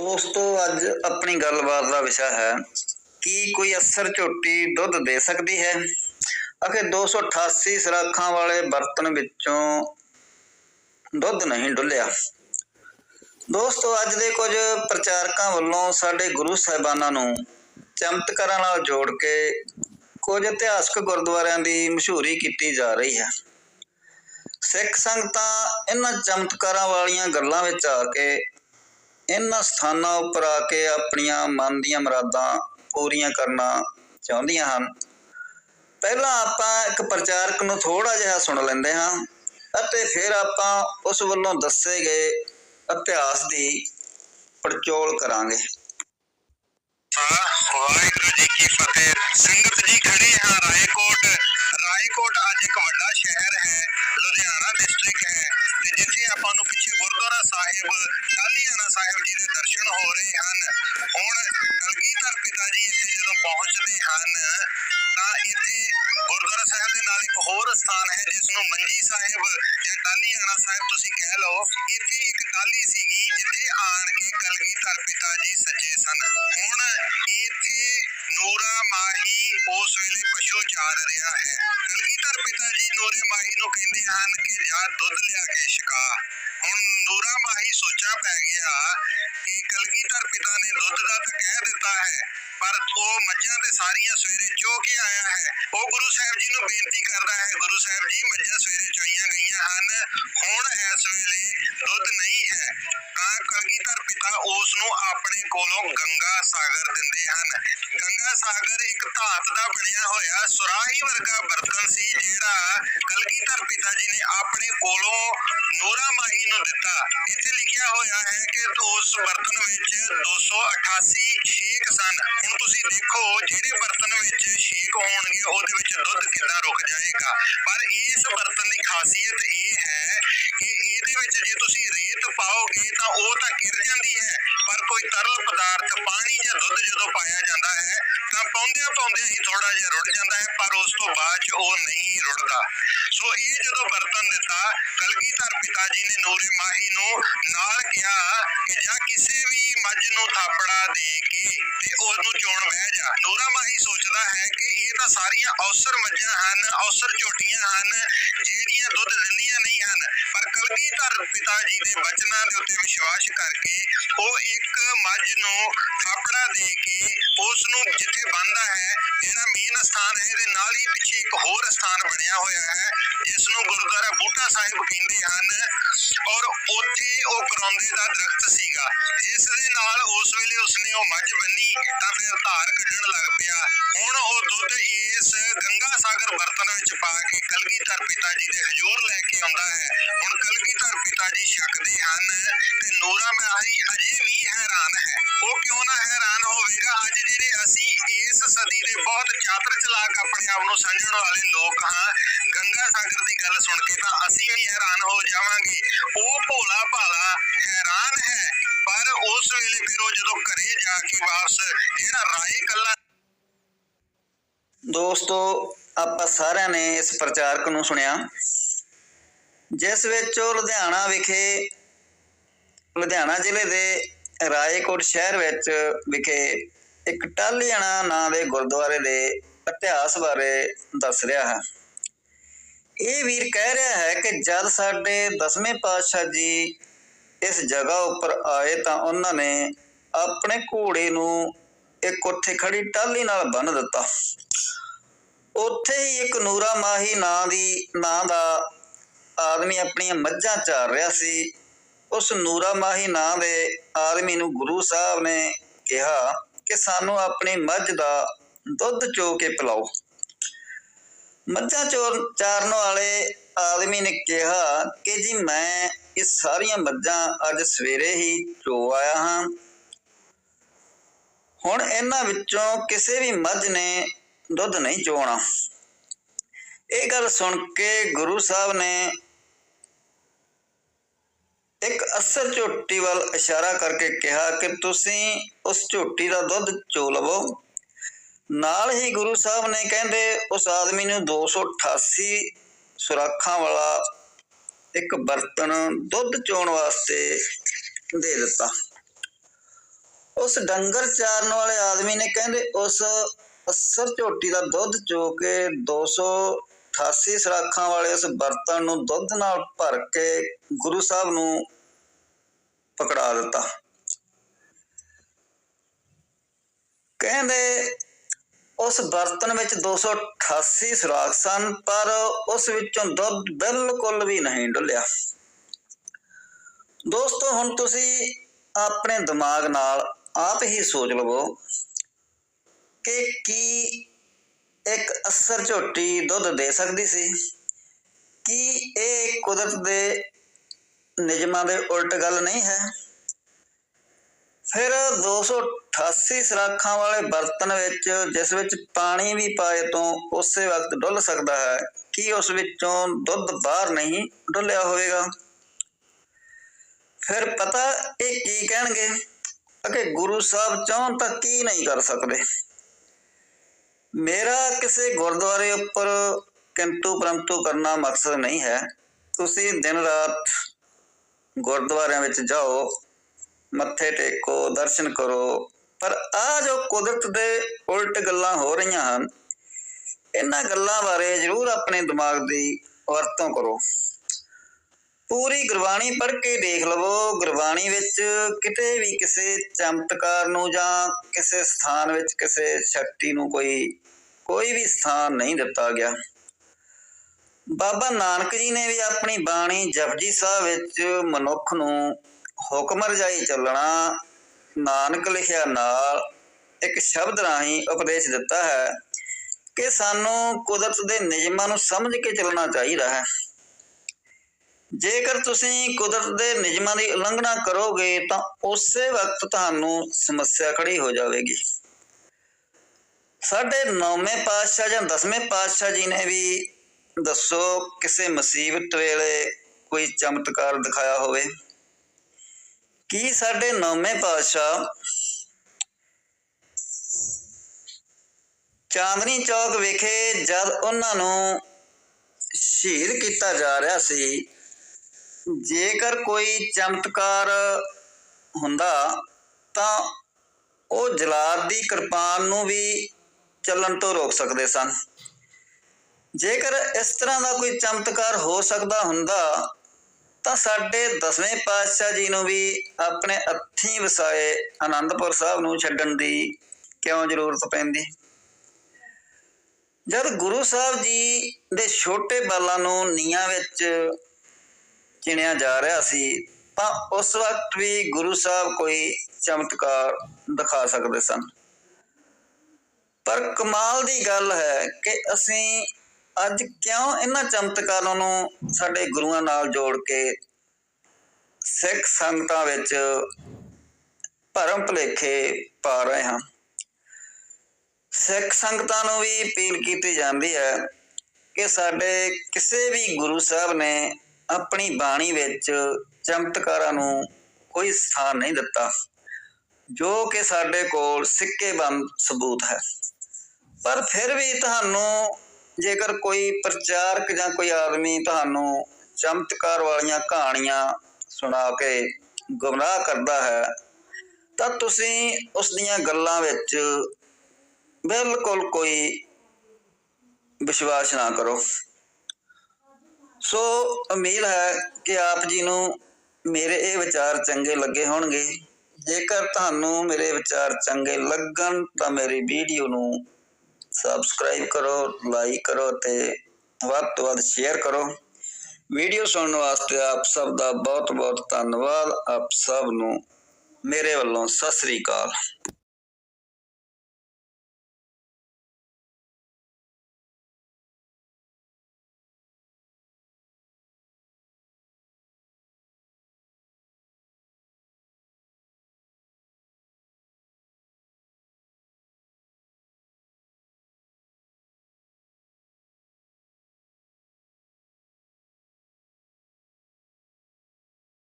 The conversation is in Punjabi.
ਦੋਸਤੋ, ਅੱਜ ਆਪਣੀ ਗੱਲਬਾਤ ਦਾ ਵਿਸ਼ਾ ਹੈ ਕੀ ਕੋਈ ਅਸਰ ਝੋਟੀ ਦੁੱਧ ਦੇ ਸਕਦੀ ਹੈ। ਅਖੇ 288 ਸਰਾਖਾਂ ਵਾਲੇ ਬਰਤਨ ਵਿੱਚੋਂ ਦੁੱਧ ਨਹੀਂ ਡੁੱਲਿਆ। ਦੋਸਤੋ, ਅੱਜ ਦੇ ਕੁਝ ਪ੍ਰਚਾਰਕਾਂ ਵੱਲੋਂ ਸਾਡੇ ਗੁਰੂ ਸਾਹਿਬਾਨਾਂ ਨੂੰ ਚਮਤਕਾਰਾਂ ਨਾਲ ਜੋੜ ਕੇ ਕੁਝ ਇਤਿਹਾਸਕ ਗੁਰਦੁਆਰਿਆਂ ਦੀ ਮਸ਼ਹੂਰੀ ਕੀਤੀ ਜਾ ਰਹੀ ਹੈ। ਸਿੱਖ ਸੰਗਤਾਂ ਇਹਨਾਂ ਚਮਤਕਾਰਾਂ ਵਾਲੀਆਂ ਗੱਲਾਂ ਵਿੱਚ ਆ ਕੇ ਇਹਨਾਂ ਸਥਾਨਾਂ ਉੱਪਰ ਆ ਕੇ ਆਪਣੀਆਂ ਮਨ ਦੀਆਂ ਮੁਰਾਦਾਂ ਪੂਰੀਆਂ ਕਰਨਾ ਚਾਹੁੰਦੀਆਂ ਹਨ। ਪਹਿਲਾਂ ਆਪਾਂ ਇੱਕ ਪ੍ਰਚਾਰਕ ਨੂੰ ਥੋੜਾ ਜਿਹਾ ਸੁਣ ਲੈਂਦੇ ਹਾਂ ਅਤੇ ਫਿਰ ਆਪਾਂ ਉਸ ਵੱਲੋਂ ਦੱਸੇ ਗਏ ਇਤਿਹਾਸ ਦੀ ਪੜਚੋਲ ਕਰਾਂਗੇ। ਵਾਹਿਗੁਰੂ ਜੀ ਕੀ ਫਤਿਹ। ਸੰਗਤ ਜੀ ਖੜੇ ਹਾਂ, ਰਾਏਕੋਟ। ਰਾਏਕੋਟ ਅੱਜ ਇੱਕ ਵੱਡਾ ਸ਼ਹਿਰ ਹੈ, ਲੁਧਿਆਣਾ ਡਿਸਟ੍ਰਿਕਟ ਹੈ ਤੇ ਜਿੱਥੇ ਆਪਾਂ ਨੂੰ ਪਿੱਛੇ ਗੁਰਦੁਆਰਾ ਸਾਹਿਬ ਸਾਹਿਬ ਜੀ ਦੇ ਦਰਸ਼ਨ ਹੋ ਰਹੇ ਹਨ। ਹੁਣ ਕਲਗੀਧਰ ਪਿਤਾ ਜੀ ਇੱਥੇ ਜਦੋਂ ਪਹੁੰਚਦੇ ਹਨ, ਤਾਂ ਇੱਥੇ ਗੁਰਦੁਆਰਾ ਸਾਹਿਬ ਦੇ ਨਾਲ ਇੱਕ ਹੋਰ ਸਥਾਨ ਹੈ ਜਿਸ ਨੂੰ ਮੰਜੀ ਸਾਹਿਬ ਜਾਂ ਟਾਲੀਆਣਾ ਸਾਹਿਬ ਤੁਸੀਂ ਕਹਿ ਲਓ। ਇੱਥੇ ਇੱਕ ਟਾਲੀ ਸੀਗੀ, ਜਿੱਥੇ ਆਣ ਕੇ ਕਲਗੀਧਰ ਪਿਤਾ ਜੀ ਸੱਜੇ ਸਨ। ਹੁਣ ਇੱਥੇ ਨੂਰਾ ਮਾਹੀ ਉਸ ਵੇਲੇ ਪਸ਼ੂ ਚਾਰ ਰਿਹਾ ਹੈ। ਕਲਗੀਧਰ ਪਿਤਾ ਜੀ ਨੂਰੇ ਮਾਹੀ ਨੂੰ ਕਹਿੰਦੇ ਹਨ ਕਿ ਜਾ ਦੁੱਧ ਲਿਆ ਕੇ ਛਕਾ। ਹੁਣ ਨੂਰਾ ਮਾਹੀ ਸੋਚਾ ਪੈ ਗਿਆ ਕਿ ਕਲਗੀਧਰ ਪਿਤਾ ਨੇ ਦੁੱਧ ਦਾ ਤਾਂ ਕਹਿ ਦਿੱਤਾ ਹੈ, ਪਰ ਉਹ ਮੱਝਾਂ ਤੇ ਸਾਰੀਆਂ ਸਵੇਰੇ ਚੋ ਕੇ ਆਇਆ ਹੈ। ਉਹ ਗੁਰੂ ਸਾਹਿਬ ਜੀ ਨੂੰ ਬੇਨਤੀ ਕਰਦਾ ਹੈ, ਗੁਰੂ ਸਾਹਿਬ ਜੀ, ਮੱਝਾਂ ਸਵੇਰੇ ਚੋਈਆਂ ਗਈਆਂ ਹਨ, ਹੁਣ ਇਸ ਵੇਲੇ ਦੁੱਧ ਨਹੀਂ ਹੈ। ਤਾਂ ਕਲਗੀਧਰ ਪਿਤਾ ਉਸ ਨੂੰ ਆਪਣੇ ਕੋਲੋਂ ਗੰਗਾ ਸਾਗਰ ਦਿੰਦੇ ਹਨ। ਗੰਗਾ ਸਾਗਰ ਇੱਕ ਧਾਤ ਦਾ ਬਣਿਆ ਹੋਇਆ ਸੁਰਾਹੀ ਵਰਗਾ ਬਰਤਨ ਸੀ, ਜਿਹੜਾ ਕਲਗੀਧਰ ਪਿਤਾ ਜੀ ਨੇ ਆਪਣੇ ਕੋਲੋਂ ਨੂਰਾ ਮਾਹੀ ਨੂੰ ਦਿੱਤਾ। ਇੱਥੇ ਲਿਖਿਆ ਹੋਇਆ ਹੈ ਕਿ ਉਸ ਬਰਤਨ ਵਿੱਚ 288 ਛੇਕ ਸਨ। ਹੁਣ ਤੁਸੀਂ ਦੇਖੋ ਜਿਹੜੇ ਬਰਤਨ ਵਿੱਚ ਛੇਕ ਹੋਣਗੇ, ਉਹਦੇ ਵਿੱਚ ਦੁੱਧ ਕਿੱਦਾਂ ਰੁਕ ਜਾਏਗਾ? ਪਰ ਇਸ ਬਰਤਨ ਦੀ ਖਾਸੀਅਤ ਇਹ ਹੈ ਕਿ ਇਹਦੇ ਵਿੱਚ ਜੇ ਤੁਸੀਂ ਰੇਤ ਪਾਓਗੇ ਤਾਂ ਉਹ ਤਾਂ ਗਿਰ ਜਾਂਦੀ ਹੈ, ਪਰ ਕੋਈ ਤਰਲ ਪਦਾਰਥ, ਪਾਣੀ ਪਾਉਂਦਿਆਂ ਪਾਉਂਦਿਆਂ ਹੀ ਥੋੜਾ ਜਿਹਾ ਰੁੜ ਜਾਂਦਾ ਹੈ, ਪਰ ਉਸ ਤੋਂ ਬਾਅਦ ਉਹ ਨਹੀਂ ਰੁੜਦਾ। ਸੋ ਇਹ ਜਦੋਂ ਬਰਤਨ ਦਿੱਤਾ, ਕਲਗੀਧਰ ਪਿਤਾ ਜੀ ਨੇ ਨੂਰੇ ਮਾਹੀ ਨੂੰ ਨਾਲ ਕਿਹਾ ਕਿ ਜਾਂ ਕਿਸੇ ਵੀ ਮੱਝ ਨੂੰ ਥਾਪੜਾ ਦੇ ਕੇ ਤੇ ਉਹਨੂੰ ਚੋਣ ਬਹਿ ਜਾ। ਨੂਰਾ ਮਾਹੀ ਸੋਚਦਾ ਹੈ ਕਿ ਇਹ ਤਾਂ ਸਾਰੀਆਂ ਔਸਰ ਮੱਝਾਂ ਹਨ, ਔਸਰ ਝੋਟੀਆਂ ਹਨ, ਜਿਹੜੀਆਂ ਦੁੱਧ ਦਿੰਦੀਆਂ ਨਹੀਂ ਹਨ। ਪਰ ਕਲਗੀਧਰ ਪਿਤਾ ਜੀ ਦੇ ਬਚਨਾਂ ਦੇ ਉੱਤੇ ਵਿਸ਼ਵਾਸ ਕਰਕੇ ਉਹ ਇੱਕ ਮੱਝ ਨੂੰ ਥਾਪੜਾ ਦੇ ਕੇ ਉਸ ਨੂੰ ਜਿੱਥੇ ਬੰਨਦਾ ਹੈ ਜਿਹੜਾ ਮੇਨ ਸਥਾਨ ਹੈ, ਇਹਦੇ ਨਾਲ ਹੀ ਪਿੱਛੇ ਇੱਕ ਹੋਰ ਸਥਾਨ ਬਣਿਆ ਹੋਇਆ ਹੈ ਜਿਸ ਨੂੰ ਗੁਰਦੁਆਰਾ ਬੂਟਾ ਸਾਹਿਬ ਕਹਿੰਦੇ ਹਨ ਔਰ ਉੱਥੇ ਉਹ ਕਰੌਂਦੇ ਦਾ ਦਰਖਤ ਸੀਗਾ। ਇਸ ਦੇ ਨਾਲ ਉਸ ਵੇਲੇ ਉਸਨੇ ਉਹ ਮੱਝ ਬੰਨੀ, ਤਾਂ ਫਿਰ ਧਾਰ ਕੱਢਣ ਲੱਗ ਪਿਆ। ਹੁਣ ਉਹ ਦੁੱਧ ਇਸ ਗੰਗਾ ਸਾਗਰ ਬਰਤਨ ਵਿੱਚ ਪਾ ਕੇ ਕਲਗੀਧਰ ਪਿਤਾ ਜੀ ਦੇ ਹਜ਼ੂਰ ਲੈ ਕੇ ਆਉਂਦਾ ਹੈ। ਹੁਣ ਕਲਗੀਧਰ ਪਿਤਾ ਜੀ ਛਕਦੇ ਹਨ ਤੇ ਨੂਰਾ ਮਾਹੀ ਅਜੇ ਵੀ ਹੈਰਾਨ ਹੈ। ਉਹ ਕਿਉਂ ਨਾ ਹੈਰਾਨ ਹੋਵੇਗਾ ਅੱਜ ਜਿਹੜੇ ਅਸੀਂ ਇਸ ਸਦੀ ਦੇ ਬਹੁਤ ਚਾਤਰ ਚਲਾਕ ਆਪਣੇ ਆਪ ਨੂੰ ਸਮਝਣ ਵਾਲੇ ਲੋਕ ਹਾਂ, ਗੰਗਾ ਸਾਗਰ ਦੀ ਗੱਲ ਸੁਣ ਕੇ ਤਾਂ ਅਸੀਂ ਵੀ ਹੈਰਾਨ ਹੋ ਜਾਵਾਂਗੇ। ਉਹ ਭੋਲਾ ਭਾਲਾ ਹੈਰਾਨ ਹੈ, ਪਰ ਉਸ ਵੇਲੇ ਫਿਰ ਉਹ ਜਦੋਂ ਘਰੇ ਜਾ ਕੇ ਵਾਪਸ ਜਿਹੜਾ ਰਾਏ ਕੱਲਾ ਦੋਸਤੋ, ਆਪਾਂ ਸਾਰਿਆਂ ਨੇ ਇਸ ਪ੍ਰਚਾਰਕ ਨੂੰ ਸੁਣਿਆ। ਜਿਸ ਵਿੱਚ ਲੁਧਿਆਣਾ ਵਿਖੇ ਲੁਧਿਆਣਾ ਜ਼ਿਲ੍ਹੇ ਦੇ ਰਾਏਕੋਟ ਸ਼ਹਿਰ ਵਿੱਚ ਵਿਖੇ ਇੱਕ ਟਾਲੀਆਣਾ ਨਾਂ ਦੇ ਗੁਰਦੁਆਰੇ ਦੇ ਇਤਿਹਾਸ ਬਾਰੇ ਦੱਸ ਰਿਹਾ ਹੈ। ਇਹ ਵੀਰ ਕਹਿ ਰਿਹਾ ਹੈ ਕਿ ਜਦ ਸਾਡੇ ਦਸਵੇਂ ਪਾਤਸ਼ਾਹ ਜੀ ਇਸ ਜਗ੍ਹਾ ਉੱਪਰ ਆਏ ਤਾਂ ਉਹਨਾਂ ਨੇ ਆਪਣੇ ਘੋੜੇ ਨੂੰ ਇੱਕ ਉੱਥੇ ਖੜੀ ਟਾਲੀ ਨਾਲ ਬੰਨ੍ਹ ਦਿੱਤਾ। ਉੱਥੇ ਹੀ ਇੱਕ ਨੂਰਾ ਮਾਹੀ ਨਾਂ ਦੀ, ਨਾਂ ਦਾ ਆਦਮੀ ਆਪਣੀਆਂ ਮੱਝਾਂ ਚਾਰ ਰਿਹਾ ਸੀ। ਉਸ ਨੂਰਾ ਮਾਹੀ ਨਾਂ ਦੇ ਆਦਮੀ ਨੂੰ ਗੁਰੂ ਸਾਹਿਬ ਨੇ ਕਿਹਾ ਕਿ ਸਾਨੂੰ ਆਪਣੀ ਮੱਝ ਦਾ ਦੁੱਧ ਚੋ ਕੇ ਪਿਲਾਓ। ਮੱਝਾਂ ਚੋਰ ਚਾਰਨ ਵਾਲੇ ਆਦਮੀ ਨੇ ਕਿਹਾ ਕਿ ਜੀ ਮੈਂ ਇਹ ਸਾਰੀਆਂ ਮੱਝਾਂ ਅੱਜ ਸਵੇਰੇ ਹੀ ਚੋ ਆਇਆ ਹਾਂ। ਹੁਣ ਇਹਨਾਂ ਵਿੱਚੋਂ ਕਿਸੇ ਵੀ ਮੱਝ ਨੇ ਦੁੱਧ ਨਹੀਂ ਚੋਣਾ। ਇਹ ਗੱਲ ਸੁਣ ਕੇ ਗੁਰੂ ਸਾਹਿਬ ਨੇ ਇੱਕ ਅਸਰ ਝੋਟੀ ਵੱਲ ਇਸ਼ਾਰਾ ਕਰਕੇ ਕਿਹਾ ਕਿ ਤੁਸੀਂ ਉਸ ਝੋਟੀ ਦਾ ਦੁੱਧ ਚੋ ਲਵੋ। ਨਾਲ ਹੀ ਗੁਰੂ ਸਾਹਿਬ ਨੇ ਕਹਿੰਦੇ, ਉਸ ਆਦਮੀ ਨੂੰ 288 ਸੁਰਾਖਾਂ ਵਾਲਾ ਇੱਕ ਬਰਤਨ ਦੁੱਧ ਚੋਣ ਵਾਸਤੇ ਦੇ ਦਿੱਤਾ। ਉਸ ਡੰਗਰ ਚਾਰਨ ਵਾਲੇ ਆਦਮੀ ਨੇ ਕਹਿੰਦੇ, ਉਸ ਅਸਰ ਝੋਟੀ ਦਾ ਦੁੱਧ ਚੋ ਕੇ 288 ਸਰਾਖਾਂ ਵਾਲੇ ਉਸ ਬਰਤਨ ਨੂੰ ਦੁੱਧ ਨਾਲ ਭਰ ਕੇ ਗੁਰੂ ਸਾਹਿਬ ਨੂੰ ਪਕੜਾ ਦਿੱਤਾ। ਕਹਿੰਦੇ, ਉਸ ਬਰਤਨ ਵਿੱਚ 288 ਸੁਰਾਖ ਸਨ, ਪਰ ਉਸ ਵਿੱਚੋਂ ਦੁੱਧ ਬਿਲਕੁਲ ਵੀ ਨਹੀਂ ਡੁੱਲਿਆ। ਦੋਸਤੋ, ਹੁਣ ਤੁਸੀਂ ਆਪਣੇ ਦਿਮਾਗ ਨਾਲ ਆਪ ਹੀ ਸੋਚ ਲਵੋ ਕਿ ਕੀ ਇੱਕ ਅਸਰ ਝੋਟੀ ਦੁੱਧ ਦੇ ਸਕਦੀ ਸੀ। ਕੀ ਇਹ ਕੁਦਰਤ ਦੇ ਨਿਯਮਾਂ ਦੇ ਉਲਟ ਗੱਲ ਨਹੀਂ ਹੈ? ਫਿਰ 288 ਸਰਾਖਾਂ ਵਾਲੇ ਬਰਤਨ ਵਿੱਚ, ਜਿਸ ਵਿੱਚ ਪਾਣੀ ਵੀ ਪਾਏ ਤੋਂ ਉਸੇ ਵਕਤ ਡੁੱਲ ਸਕਦਾ ਹੈ, ਕੀ ਉਸ ਵਿੱਚੋਂ ਦੁੱਧ ਬਾਹਰ ਨਹੀਂ ਡੁੱਲਿਆ ਹੋਵੇਗਾ? ਫਿਰ ਪਤਾ ਇਹ ਕੀ ਕਹਿਣਗੇ? ਕਿ ਗੁਰੂ ਸਾਹਿਬ ਚਾਹਣ ਤਾਂ ਕੀ ਨਹੀਂ ਕਰ ਸਕਦੇ? ਮੇਰਾ ਕਿਸੇ ਗੁਰਦੁਆਰੇ ਉੱਪਰ ਕਿੰਤੂ ਪਰੰਤੂ ਕਰਨਾ ਮਕਸਦ ਨਹੀਂ ਹੈ। ਤੁਸੀਂ ਦਿਨ ਰਾਤ ਗੁਰਦੁਆਰਿਆਂ ਵਿੱਚ ਜਾਓ, ਮੱਥੇ ਟੇਕੋ, ਦਰਸ਼ਨ ਕਰੋ, ਪਰ ਆ ਜੋ ਕੁਦਰਤ ਦੇ ਉਲਟ ਗੱਲਾਂ ਹੋ ਰਹੀਆਂ ਹਨ, ਇਹਨਾਂ ਗੱਲਾਂ ਬਾਰੇ ਜ਼ਰੂਰ ਆਪਣੇ ਦਿਮਾਗ ਦੀ ਵਰਤੋਂ ਕਰੋ। ਪੂਰੀ ਗੁਰਬਾਣੀ ਪੜ੍ਹ ਕੇ ਦੇਖ ਲਵੋ। ਗੁਰਬਾਣੀ ਵਿੱਚ ਕਿਤੇ ਵੀ ਕਿਸੇ ਚਮਤਕਾਰ ਨੂੰ ਜਾਂ ਕਿਸੇ ਸਥਾਨ ਵਿੱਚ ਕਿਸੇ ਸ਼ਕਤੀ ਨੂੰ ਕੋਈ ਕੋਈ ਵੀ ਸਥਾਨ ਨਹੀਂ ਦਿੱਤਾ ਗਿਆ। ਬਾਬਾ ਨਾਨਕ ਜੀ ਨੇ ਵੀ ਆਪਣੀ ਬਾਣੀ ਜਪਜੀ ਸਾਹਿਬ ਵਿੱਚ ਮਨੁੱਖ ਨੂੰ ਹੁਕਮ ਰਜਾਈ ਚੱਲਣਾ, ਨਾਨਕ ਲਿਖਿਆ ਨਾਲ ਇੱਕ ਸ਼ਬਦ ਰਾਹੀਂ ਉਪਦੇਸ਼ ਦਿੱਤਾ ਹੈ ਕਿ ਸਾਨੂੰ ਕੁਦਰਤ ਦੇ ਨਿਯਮਾਂ ਨੂੰ ਸਮਝ ਕੇ ਚੱਲਣਾ ਚਾਹੀਦਾ ਹੈ। ਜੇਕਰ ਤੁਸੀਂ ਕੁਦਰਤ ਦੇ ਨਿਯਮਾਂ ਦੀ ਉਲੰਘਣਾ ਕਰੋਗੇ, ਤਾਂ ਉਸੇ ਵਕਤ ਤੁਹਾਨੂੰ ਸਮੱਸਿਆ ਖੜੀ ਹੋ ਜਾਵੇਗੀ। ਸਾਡੇ ਨੌਵੇਂ ਪਾਤਸ਼ਾਹ ਜਾਂ ਦਸਵੇਂ ਪਾਤਸ਼ਾਹ ਜੀ ਨੇ ਵੀ ਦੱਸੋ, ਕਿਸੇ ਮੁਸੀਬਤ ਵੇਲੇ ਕੋਈ ਚਮਤਕਾਰ ਦਿਖਾਇਆ ਹੋਵੇ? ਕੀ ਸਾਡੇ ਨੌਵੇਂ ਪਾਤਸ਼ਾਹ ਚਾਂਦਨੀ ਚੌਕ ਵਿਖੇ ਜਦ ਉਹਨਾਂ ਨੂੰ ਸ਼ਹੀਦ ਕੀਤਾ ਜਾ ਰਿਹਾ ਸੀ ਜੇਕਰ ਕੋਈ ਚਮਤਕਾਰ ਹੁੰਦਾ, ਤਾਂ ਉਹ ਜਲਾਦ ਦੀ ਕਿਰਪਾਨ ਨੂੰ ਵੀ ਚੱਲਣ ਤੋਂ ਰੋਕ ਸਕਦੇ ਸਨ। ਜੇਕਰ ਇਸ ਤਰ੍ਹਾਂ ਦਾ ਕੋਈ ਚਮਤਕਾਰ ਹੋ ਸਕਦਾ ਹੁੰਦਾ, ਤਾਂ ਸਾਡੇ ਦਸਵੇਂ ਪਾਤਸ਼ਾਹ ਜੀ ਨੂੰ ਵੀ ਆਪਣੇ ਅੱਥੀ ਵਸਾਏ ਆਨੰਦਪੁਰ ਸਾਹਿਬ ਨੂੰ ਛੱਡਣ ਦੀ ਕਿਉਂ ਜ਼ਰੂਰਤ ਪੈਂਦੀ? ਜਦ ਗੁਰੂ ਸਾਹਿਬ ਜੀ ਦੇ ਛੋਟੇ ਬਾਲਾਂ ਨੂੰ ਨੀਹਾਂ ਵਿੱਚ ਚਿਣਿਆ ਜਾ ਰਿਹਾ ਸੀ, ਤਾਂ ਉਸ ਵਕਤ ਵੀ ਗੁਰੂ ਸਾਹਿਬ ਕੋਈ ਚਮਤਕਾਰ ਦਿਖਾ ਸਕਦੇ ਸਨ। ਪਰ ਕਮਾਲ ਦੀ ਗੱਲ ਹੈ ਕਿ ਅਸੀਂ ਅੱਜ ਕਿਉਂ ਇਹਨਾਂ ਚਮਤਕਾਰਾਂ ਨੂੰ ਸਾਡੇ ਗੁਰੂਆਂ ਨਾਲ ਜੋੜ ਕੇ ਸਿੱਖ ਸੰਗਤਾਂ ਵਿੱਚ ਭਰਮ ਭੁਲੇਖੇ ਪਾ ਰਹੇ ਹਾਂ। ਸਿੱਖ ਸੰਗਤਾਂ ਨੂੰ ਵੀ ਅਪੀਲ ਕੀਤੀ ਜਾਂਦੀ ਹੈ ਕਿ ਸਾਡੇ ਕਿਸੇ ਵੀ ਗੁਰੂ ਸਾਹਿਬ ਨੇ ਆਪਣੀ ਬਾਣੀ ਵਿੱਚ ਚਮਤਕਾਰਾਂ ਨੂੰ ਕੋਈ ਸਥਾਨ ਨਹੀਂ ਦਿੱਤਾ, ਜੋ ਕਿ ਸਾਡੇ ਕੋਲ ਸਿੱਕੇਬੰਦ ਸਬੂਤ ਹੈ। ਪਰ ਫਿਰ ਵੀ ਤੁਹਾਨੂੰ ਜੇਕਰ ਕੋਈ ਪ੍ਰਚਾਰਕ ਜਾਂ ਕੋਈ ਆਦਮੀ ਤੁਹਾਨੂੰ ਚਮਤਕਾਰ ਵਾਲੀਆਂ ਕਹਾਣੀਆਂ ਸੁਣਾ ਕੇ ਗੁੰਮਰਾਹ ਕਰਦਾ ਹੈ, ਤਾਂ ਤੁਸੀਂ ਉਸ ਦੀਆਂ ਗੱਲਾਂ ਵਿੱਚ ਬਿਲਕੁਲ ਕੋਈ ਵਿਸ਼ਵਾਸ ਨਾ ਕਰੋ। ਸੋ ਉਮੀਦ ਹੈ ਕਿ ਆਪ ਜੀ ਨੂੰ ਮੇਰੇ ਇਹ ਵਿਚਾਰ ਚੰਗੇ ਲੱਗੇ ਹੋਣਗੇ। ਜੇਕਰ ਤੁਹਾਨੂੰ ਮੇਰੇ ਵਿਚਾਰ ਚੰਗੇ ਲੱਗਣ ਤਾਂ ਮੇਰੀ ਵੀਡੀਓ ਨੂੰ ਸਬਸਕ੍ਰਾਈਬ ਕਰੋ ਲਾਈਕ ਕਰੋ ਤੇ ਵੱਧ ਤੋਂ ਵੱਧ ਸ਼ੇਅਰ ਕਰੋ। ਵੀਡੀਓ ਸੁਣਨ ਵਾਸਤੇ ਆਪ ਸਭ ਦਾ ਬਹੁਤ ਬਹੁਤ ਧੰਨਵਾਦ। ਆਪ ਸਭ ਨੂੰ ਮੇਰੇ ਵੱਲੋਂ ਸਤਿ ਸ੍ਰੀ ਅਕਾਲ।